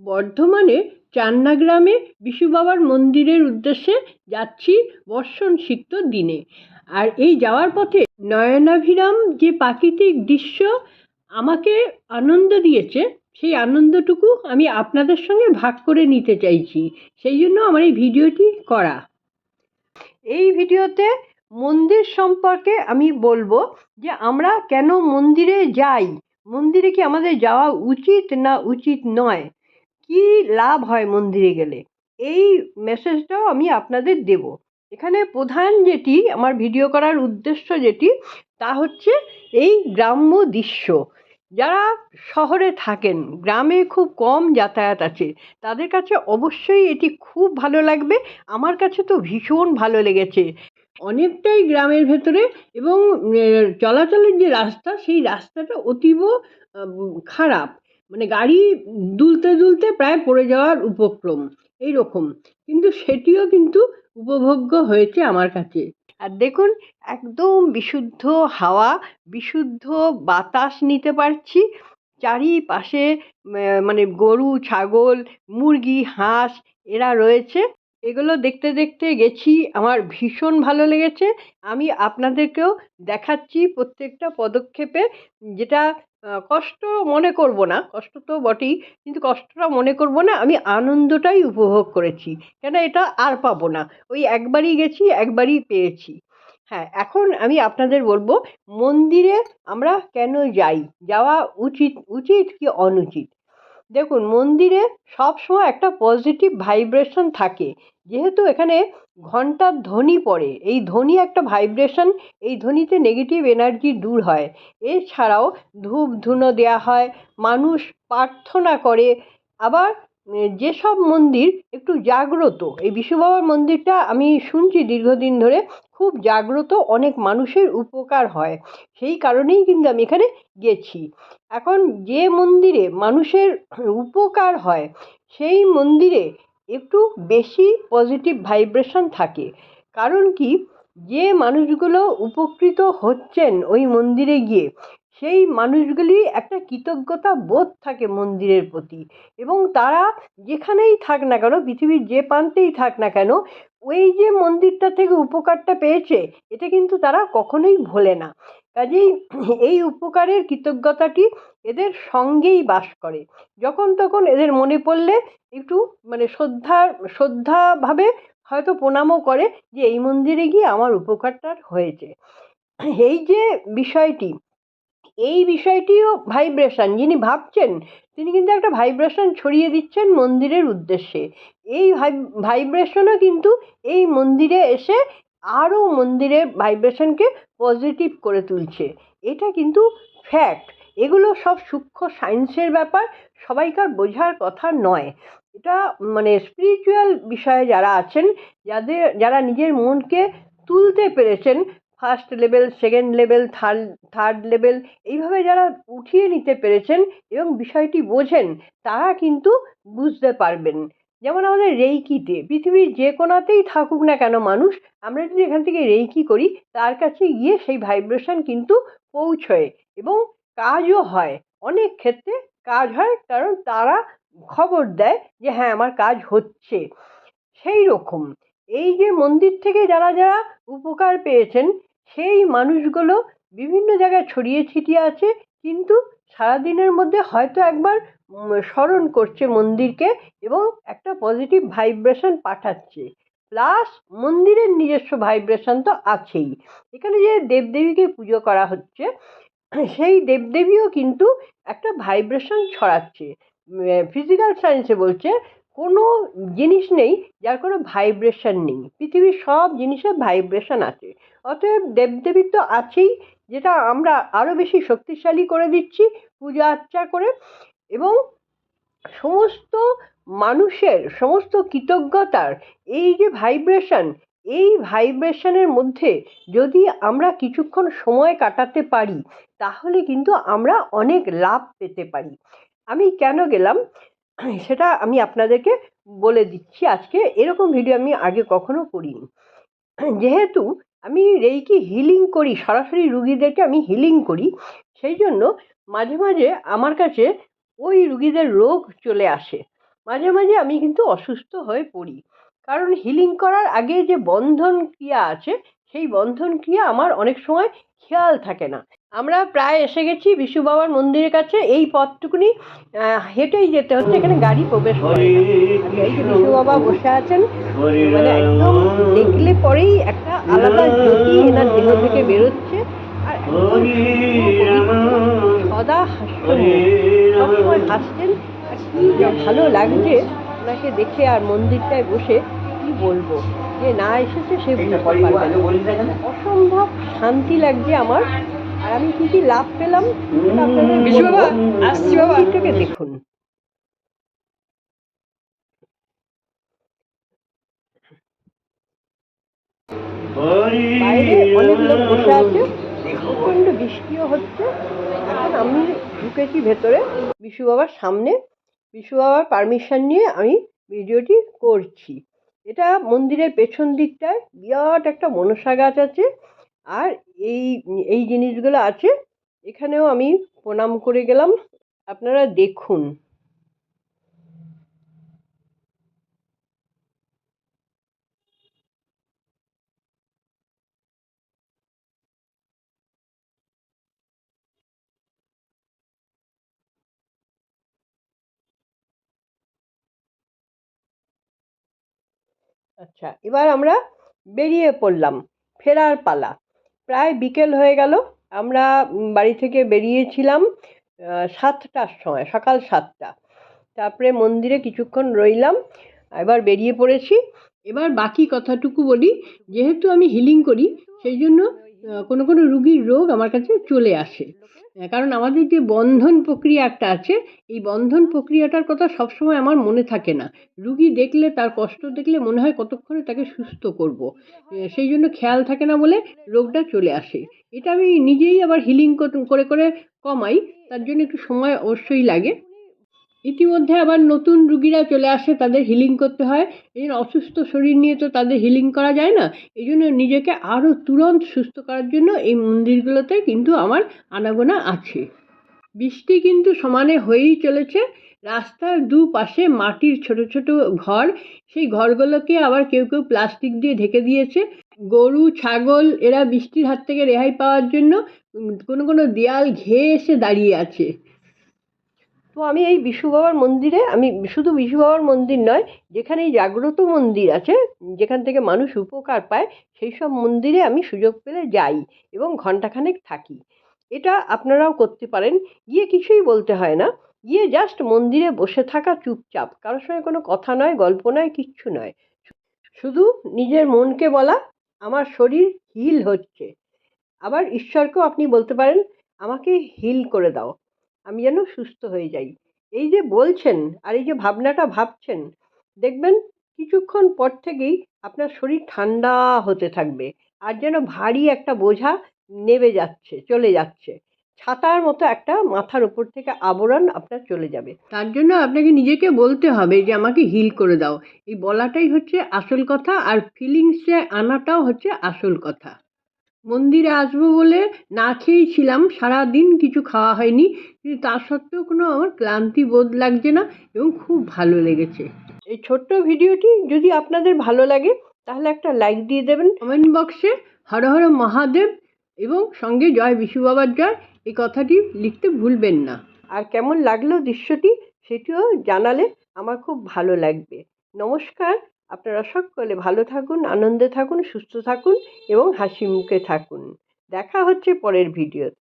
বর্ধমানে চান্না গ্রামে বিশু বাবার মন্দিরের উদ্দেশ্যে যাচ্ছি বর্ষণ সিক্ত দিনে। আর এই যাওয়ার পথে নয়নাভিরাম যে প্রাকৃতিক দৃশ্য আমাকে আনন্দ দিয়েছে, সেই আনন্দটুকু আমি আপনাদের সঙ্গে ভাগ করে নিতে চাইছি। সেই জন্য আমার এই ভিডিওটি করা। এই ভিডিওতে মন্দির সম্পর্কে আমি বলব যে আমরা কেন মন্দিরে যাই? মন্দিরে কি আমাদের যাওয়া উচিত না উচিত নয়? কি লাভ হয় মন্দিরে গেলে? এই মেসেজটাও আমি আপনাদের দেব। এখানে প্রধান যেটি, আমার ভিডিও করার উদ্দেশ্য যেটি, তা হচ্ছে এই গ্রাম্য দৃশ্য। যারা শহরে থাকেন, গ্রামে খুব কম যাতায়াত আছে, তাদের কাছে অবশ্যই এটি খুব ভালো লাগবে। আমার কাছে তো ভীষণ ভালো লেগেছে। অনেকটাই গ্রামের ভেতরে এবং চলাচলের যে রাস্তা, সেই রাস্তাটা অতীব খারাপ। মানে গাড়ি দুলতে দুলতে প্রায় পড়ে যাওয়ার উপক্রম এই রকম কিন্তু সেটিও কিন্তু উপভোগ্য হয়েছে আমার কাছে। আর দেখুন, একদম বিশুদ্ধ হাওয়া, বিশুদ্ধ বাতাস নিতে পারছি। চারিপাশে মানে গরু, ছাগল, মুরগি, হাঁস, এরা রয়েছে। এগুলো দেখতে দেখতে গেছি। আমার ভীষণ ভালো লেগেছে। আমি আপনাদেরকেও দেখাচ্ছি প্রত্যেকটা পদক্ষেপে। যেটা কষ্ট মনে করব না, কষ্ট তো বটেই, কিন্তু কষ্টটা মনে করব না, আমি আনন্দটাই উপভোগ করেছি। কেন এটা আর পাবো না। ওই একবারই গেছি, একবারই পেয়েছি। হ্যাঁ এখন আমি আপনাদের বলব, মন্দিরে আমরা কেন যাই? যাওয়া উচিত উচিত কি অনুচিত? দেখুন, মন্দিরে সবসময় একটা পজিটিভ ভাইব্রেশন থাকে। যেহেতু এখানে ঘণ্টার ধ্বনি পড়ে, এই ধ্বনি একটা ভাইব্রেশন এই ধ্বনিতে নেগেটিভ এনার্জি দূর হয়। এছাড়াও ধূপ ধুনো দেওয়া হয়, মানুষ প্রার্থনা করে। আবার যেসব মন্দির একটু জাগ্রত, এই বাবার মন্দিরটা আমি শুনছি দীর্ঘদিন ধরে খুব জাগ্রত অনেক মানুষের উপকার হয়। সেই কারণেই কিন্তু আমি এখানে গেছি। এখন যে মন্দিরে মানুষের উপকার হয়, সেই মন্দিরে একটু বেশি পজিটিভ ভাইব্রেশন থাকে। কারণ কি? যে মানুষগুলো উপকৃত হচ্ছেন ওই মন্দিরে গিয়ে, সেই মানুষগুলি একটা কৃতজ্ঞতা বোধ থাকে মন্দিরের প্রতি। এবং তারা যেখানেই থাক না কেন, পৃথিবীর যে প্রান্তেই থাক না কেন ওই যে মন্দিরটা থেকে উপকারটা পেয়েছে, এটা কিন্তু তারা কখনোই ভোলে না। কাজেই এই উপকারের কৃতজ্ঞতাটি এদের সঙ্গেই বাস করে। যখন তখন এদের মনে পড়লে একটু মানে শ্রদ্ধা শ্রদ্ধাভাবে হয়তো প্রণামও করে যে, এই মন্দিরে গিয়ে আমার উপকারটা হয়েছে। এই যে বিষয়টি এই বিষয়টিও ভাইব্রেশন যিনি ভাবছেন, তিনি কিন্তু একটা ভাইব্রেশন ছড়িয়ে দিচ্ছেন মন্দিরের উদ্দেশ্যে। এই ভাইব্রেশনও কিন্তু এই মন্দিরে এসে আরও মন্দিরের ভাইব্রেশনকে পজিটিভ করে তুলছে। এটা কিন্তু ফ্যাক্ট এগুলো সব সূক্ষ্ম সায়েন্সের ব্যাপার, সবাইকার বোঝার কথা নয়। এটা মানে স্পিরিচুয়াল বিষয়ে যারা আছেন, যাদের, যারা নিজের মনকে তুলতে পেরেছেন first level second level third third level এইভাবে যারা উঠিয়ে নিতে পেরেছেন এবং বিষয়টি বোঝেন, তারা কিন্তু বুঝতে পারবেন। যেমন আমাদের রেইকিতে, পৃথিবীর যে কোনাতেই থাকুক না কেন মানুষ, আমরা যদি এখান থেকে রেইকি করি, তার কাছে গিয়ে সেই ভাইব্রেশন কিন্তু পৌঁছয় এবং কাজও হয়। অনেক ক্ষেত্রে কাজ হয়, কারণ তারা খবর দেয় যে হ্যাঁ আমার কাজ হচ্ছে। সেই রকম এই যে মন্দির থেকে যারা যারা উপকার পেয়েছেন সেই মানুষগুলো বিভিন্ন জায়গায় ছড়িয়ে ছিটিয়ে আছে, কিন্তু সারাদিনের মধ্যে হয়তো একবার স্মরণ করছে মন্দিরকে এবং একটা পজিটিভ ভাইব্রেশন পাঠাচ্ছে। প্লাস মন্দিরের নিজস্ব ভাইব্রেশন তো আছেই। এখানে যে দেবদেবীকে পুজো করা হচ্ছে, সেই দেবদেবীও কিন্তু একটা ভাইব্রেশন ছড়াচ্ছে। ফিজিক্যাল সায়েন্সে বলছে, কোনো জিনিস নেই যার কোনো ভাইব্রেশন নেই। পৃথিবীর সব জিনিসের ভাইব্রেশন আছে। অতএব দেবদেবী তো আছেই, যেটা আমরা আরও বেশি শক্তিশালী করে দিচ্ছি পূজা আর্চা করে। এবং সমস্ত মানুষের, সমস্ত কৃতজ্ঞতার, এই যে ভাইব্রেশন এই ভাইব্রেশনের মধ্যে যদি আমরা কিছুক্ষণ সময় কাটাতে পারি, তাহলে কিন্তু আমরা অনেক লাভ পেতে পারি। আমি কেন গেলাম? সেটা আমি আপনাদেরকে বলে দিচ্ছি আজকে। এরকম ভিডিও আমি আগে কখনো করিনি। যেহেতু আমি রেইকি হিলিং করি, সরাসরি রুগীদেরকে আমি হিলিং করি। সেই জন্য মাঝে মাঝে আমার কাছে ওই রুগীদের রোগ চলে আসে। মাঝে মাঝে আমি কিন্তু অসুস্থ হয়ে পড়ি। কারণ হিলিং করার আগে যে বন্ধন ক্রিয়া আছে, সেই বন্ধন ক্রিয়া আমার অনেক সময় খেয়াল থাকে না। আমরা প্রায় এসে গেছি বিশু বাবার মন্দিরের কাছে। এই পথটুকুনি হেঁটেই যেতে হচ্ছে, এখানে গাড়ি প্রবেশ করে বিশু বাবা বসে আছেন মানে একদম দেখলে পরেই একটা আলাদা জ্যোতি এনার দেহ থেকে বেরোচ্ছে। আর সদা হাস্যমুখ সবসময় হাসছেন, আর কি ভালো লাগছে ওনাকে দেখে আর মন্দিরটায় বসে কি বলব? যে না এসেছে সে বুঝতে পারবে অসম্ভব শান্তি লাগছে আমার। আর আমি কি কি লাভ পেলাম বিশু বাবা, আসছি বাবা। দেখুন। বাইরে অনেক লোক বসে আছে প্রচণ্ড বৃষ্টিও হচ্ছে। এখন আমি ঢুকেছি ভেতরে। বিশু বাবার সামনে। বিশু বাবার পারমিশন নিয়ে আমি ভিডিওটি করছি। এটা মন্দিরের পেছন দিকটায় বিরাট একটা মনসা গাছ আছে। আর এই এই জিনিসগুলো আছে, এখানেও আমি প্রণাম করে গেলাম, আপনারা দেখুন। আচ্ছা এবার আমরা বেরিয়ে পড়লাম, ফেরার পালা। প্রায় বিকেল হয়ে গেল। আমরা বাড়ি থেকে বেরিয়েছিলাম সাতটার সময়, সকাল সাতটা। তারপরে মন্দিরে কিছুক্ষণ রইলাম, এবার বেরিয়ে পড়েছি। এবার বাকি কথাটুকু বলি, যেহেতু আমি হিলিং করি, সেই জন্য কোনো কোনো রুগীর রোগ আমার কাছে চলে আসে। কারণ আমাদের যে বন্ধন প্রক্রিয়া একটা আছে, এই বন্ধন প্রক্রিয়াটার কথা সবসময় আমার মনে থাকে না। রুগী দেখলে, তার কষ্ট দেখলে মনে হয় কতক্ষণে তাকে সুস্থ করব। সেই জন্য খেয়াল থাকে না বলে রোগটা চলে আসে। এটা আমি নিজেই আবার হিলিং করে করে কমাই। তার জন্য একটু সময় অবশ্যই লাগে। ইতিমধ্যে আবার নতুন রুগীরা চলে আসে, তাদের হিলিং করতে হয়। এই অসুস্থ শরীর নিয়ে তো তাদের হিলিং করা যায় না। এই জন্য নিজেকে আরও তুরন্ত সুস্থ করার জন্য এই মন্দিরগুলোতে কিন্তু আমার আনাগোনা আছে। বৃষ্টি কিন্তু সমানে হয়েই চলেছে। রাস্তার দুপাশে মাটির ছোট ছোট ঘর, সেই ঘরগুলোকে আবার কেউ কেউ প্লাস্টিক দিয়ে ঢেকে দিয়েছে। গরু, ছাগল, এরা বৃষ্টির হাত থেকে রেহাই পাওয়ার জন্য কোনো কোনো দেয়াল ঘেয়ে এসে দাঁড়িয়ে আছে। তো আমি এই বিশু বাবার মন্দিরে, আমি শুধু বিশু বাবার মন্দির নয়, যেখানে এই জাগ্রত মন্দির আছে, যেখান থেকে মানুষ উপকার পায়, সেই সব মন্দিরে আমি সুযোগ পেলে যাই এবং ঘন্টাখানেক থাকি। এটা আপনারাও করতে পারেন, গিয়ে কিছুই বলতে হয় না। গিয়ে জাস্ট মন্দিরে বসে থাকা চুপচাপ, কারোর সঙ্গে কোনো কথা নয়, গল্প নয়, কিচ্ছু নয়। শুধু নিজের মনকে বলা, আমার শরীর হিল হচ্ছে। আবার ঈশ্বরকেও আপনি বলতে পারেন, আমাকে হিল করে দাও। আমি যেন সুস্থ হয়ে যাই। এই যে বলছেন আর এই যে ভাবনাটা ভাবছেন, দেখবেন কিছুক্ষণ পর থেকেই আপনার শরীর ঠান্ডা হতে থাকবে আর যেন ভারী একটা বোঝা নেবে যাচ্ছে, চলে যাচ্ছে। ছাতার মতো একটা মাথার উপর থেকে আবরণ আপনার চলে যাবে। তার জন্য আপনাকে নিজেকে বলতে হবে যে, আমাকে হিল করে দাও। এই বলাটাই হচ্ছে আসল কথা আর ফিলিংসে আনাটাও হচ্ছে আসল কথা। মন্দিরে আসব বলে না খেয়েই ছিলাম। সারাদিন কিছু খাওয়া হয়নি। কিন্তু তা সত্ত্বেও কোনো আমার ক্লান্তি বোধ লাগছে না এবং খুব ভালো লেগেছে। এই ছোট্ট ভিডিওটি যদি আপনাদের ভালো লাগে, তাহলে একটা লাইক দিয়ে দেবেন। কমেন্ট বক্সে হর হর মহাদেব এবং সঙ্গে জয় বিশু বাবার জয় এই কথাটি লিখতে ভুলবেন না। আর কেমন লাগল দৃশ্যটি, সেটিও জানালে আমার খুব ভালো লাগবে। নমস্কার। আপনারা সকলে ভালো থাকুন, আনন্দে থাকুন, সুস্থ থাকুন এবং হাসি মুখে থাকুন। দেখা হচ্ছে পরের ভিডিওতে।